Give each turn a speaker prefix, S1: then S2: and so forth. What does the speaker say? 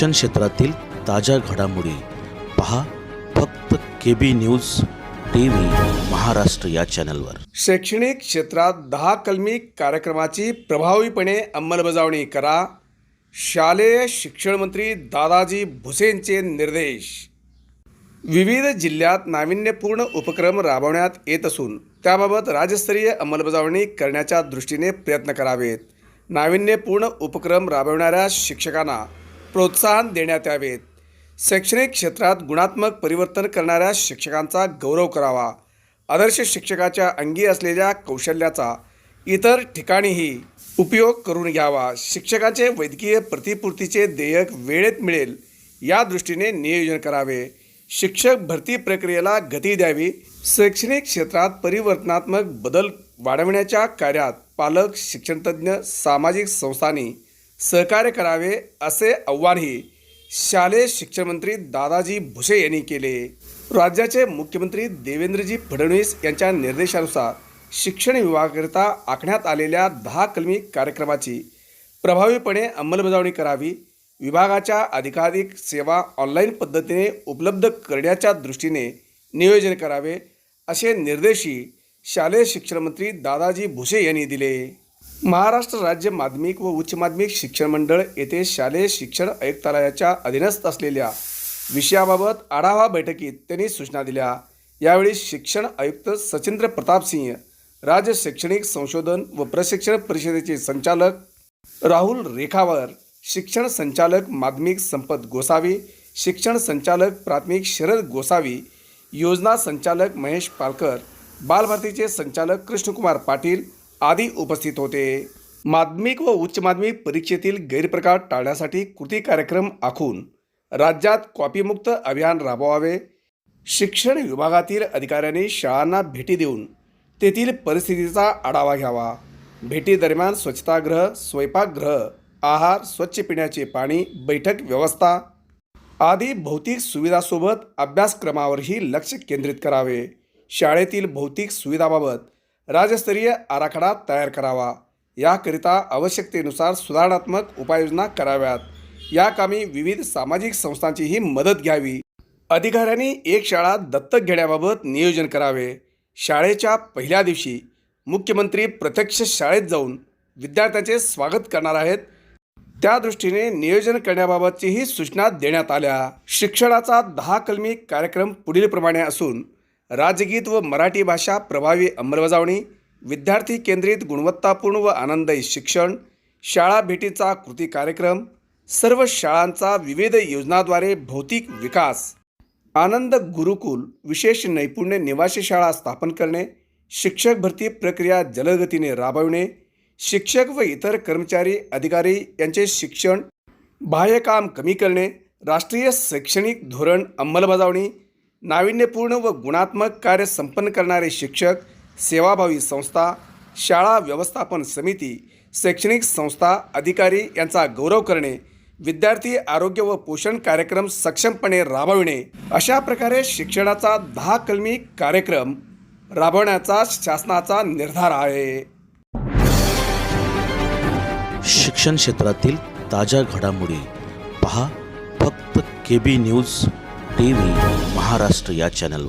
S1: शिक्षण क्षेत्रातील ताज्या घडामोडी पहा फक्त K B news T V Maharashtra या चॅनलवर.
S2: शैक्षणिक क्षेत्रात दहा कलमी कार्यक्रमाची प्रभावीपणे अंमलबजावणी करा. शालेय शिक्षण मंत्री दादाजी भुसेंचे निर्देश. विविध जिल्ह्यात नाविन्यपूर्ण उपक्रम राबवण्यात येत असून त्याबाबत राज्यस्तरीय अंमलबजावणी करण्याच्या दृष्टीने प्रयत्न करावेत. नाविन्यपूर्ण उपक्रम राबवणाऱ्या शिक्षकांना प्रोत्साहन देण्यात यावेत शैक्षणिक क्षेत्रात गुणात्मक परिवर्तन करणाऱ्या शिक्षकांचा गौरव करावा. आदर्श शिक्षकाच्या अंगी असलेल्या कौशल्याचा इतर ठिकाणीही उपयोग करून घ्यावा. शिक्षकाचे वैद्यकीय प्रतिपूर्तीचे देयक वेळेत मिळेल या दृष्टीने नियोजन करावे. शिक्षक भरती प्रक्रियेला गती द्यावी. शैक्षणिक क्षेत्रात परिवर्तनात्मक बदल वाढवण्याच्या कार्यात पालक शिक्षणतज्ज्ञ सामाजिक संस्थांनी सहकार्य करावे असे आव्हानही शालेय शिक्षणमंत्री दादाजी भुसे यांनी केले. राज्याचे मुख्यमंत्री देवेंद्रजी फडणवीस यांच्या निर्देशानुसार शिक्षण विभागाकरिता आखण्यात आलेल्या दहा कलमी कार्यक्रमाची प्रभावीपणे अंमलबजावणी करावी विभागाच्या अधिकाधिक सेवा ऑनलाईन पद्धतीने उपलब्ध करण्याच्या दृष्टीने नियोजन करावे असे निर्देशही शालेय शिक्षणमंत्री दादाजी भुसे यांनी दिले. महाराष्ट्र राज्य माध्यमिक व उच्च माध्यमिक शिक्षण मंडळ येथे शालेय शिक्षण आयुक्तालयाच्या अधीनस्थ असलेल्या विषयाबाबत आढावा बैठकीत त्यांनी सूचना दिल्या. यावेळी शिक्षण आयुक्त सचिंद्र प्रताप सिंह राज्य शैक्षणिक संशोधन व प्रशिक्षण परिषदेचे संचालक राहुल रेखावर शिक्षण संचालक माध्यमिक संपत गोसावी शिक्षण संचालक प्राथमिक शरद गोसावी योजना संचालक महेश पालकर बालभारतीचे संचालक कृष्णकुमार पाटील आदी उपस्थित होते. माध्यमिक व उच्च माध्यमिक परीक्षेतील गैरप्रकार टाळण्यासाठी कृती कार्यक्रम आखून राज्यात कॉपीमुक्त अभियान राबवावे. शिक्षण विभागातील अधिकाऱ्यांनी शाळांना भेटी देऊन तेथील परिस्थितीचा आढावा घ्यावा. भेटीदरम्यान स्वच्छतागृह स्वयंपाकगृह आहार स्वच्छ पिण्याचे पाणी बैठक व्यवस्था आदी भौतिक सुविधासोबत अभ्यासक्रमावरही लक्ष केंद्रित करावे. शाळेतील भौतिक सुविधाबाबत राज्यस्तरीय आराखडा तयार करावा. याकरिता आवश्यकतेनुसार सुधारणात्मक उपाययोजना कराव्यात. या कामी विविध सामाजिक संस्थांचीही मदत घ्यावी. अधिकाऱ्यांनी एक शाळा दत्तक घेण्याबाबत नियोजन करावे. शाळेच्या पहिल्या दिवशी मुख्यमंत्री प्रत्यक्ष शाळेत जाऊन विद्यार्थ्यांचे स्वागत करणार आहेत. त्या दृष्टीने नियोजन करण्याबाबतचीही सूचना देण्यात आल्या. शिक्षणाचा दहा कलमी कार्यक्रम पुढीलप्रमाणे असून राजगीत व मराठी भाषा प्रभावी अंमलबजावणी विद्यार्थी केंद्रित गुणवत्तापूर्ण व आनंददायी शिक्षण शाळा भेटीचा कृती कार्यक्रम सर्व शाळांचा विविध योजनाद्वारे भौतिक विकास आनंद गुरुकुल विशेष नैपुण्य निवासी शाळा स्थापन करणे शिक्षक भरती प्रक्रिया जलदगतीने राबविणे शिक्षक व इतर कर्मचारी अधिकारी यांचे शिक्षण बाह्यकाम कमी करणे राष्ट्रीय शैक्षणिक धोरण अंमलबजावणी नाविन्यपूर्ण व गुणात्मक कार्य संपन्न करणारे शिक्षक सेवाभावी संस्था शाळा व्यवस्थापन समिती शैक्षणिक संस्था अधिकारी यांचा गौरव करणे विद्यार्थी आरोग्य व पोषण कार्यक्रम सक्षमपणे राबविणे अशा प्रकारे शिक्षणाचा दहा कलमी कार्यक्रम राबवण्याचा शासनाचा निर्धार आहे.
S1: शिक्षण क्षेत्रातील ताज्या घडामोडी पहा फक्त K B news T V Maharashtra या चॅनलवर